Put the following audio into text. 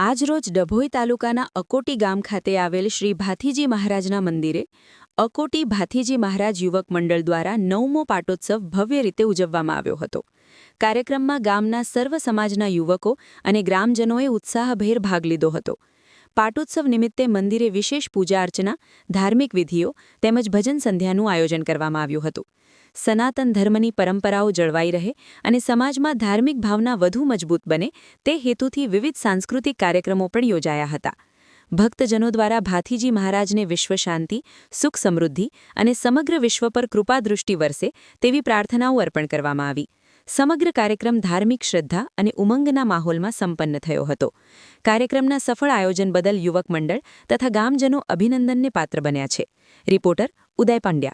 આજરોજ ડભોઈ તાલુકાના અકોટી ગામ ખાતે આવેલ શ્રી ભાથીજી મહારાજના મંદિરે અકોટી ભાથીજી મહારાજ યુવક મંડળ દ્વારા નવમો પાટોત્સવ ભવ્ય રીતે ઉજવવામાં આવ્યો હતો. કાર્યક્રમમાં ગામના સર્વ સમાજના યુવકો અને ગ્રામજનોએ ઉત્સાહભેર ભાગ લીધો હતો. પાટોત્સવ નિમિત્તે મંદિરે વિશેષ પૂજા અર્ચના, ધાર્મિક વિધિઓ તેમજ ભજન સંધ્યાનું આયોજન કરવામાં આવ્યું હતું. સનાતન ધર્મની પરંપરાઓ જળવાઈ રહે અને સમાજમાં ધાર્મિક ભાવના વધુ મજબૂત બને તે હેતુથી વિવિધ સાંસ્કૃતિક કાર્યક્રમો પણ યોજાયા હતા. ભક્તજનો દ્વારા ભાથીજી મહારાજને વિશ્વ શાંતિ, સુખ સમૃદ્ધિ અને સમગ્ર વિશ્વ પર કૃપાદૃષ્ટિ વરસે તેવી પ્રાર્થનાઓ અર્પણ કરવામાં આવી. સમગ્ર કાર્યક્રમ ધાર્મિક શ્રદ્ધા અને ઉમંગના માહોલમાં સંપન્ન થયો હતો. કાર્યક્રમના સફળ આયોજન બદલ યુવક મંડળ તથા ગામજનો અભિનંદનને પાત્ર બન્યા છે. રિપોર્ટર ઉદય પાંડ્યા.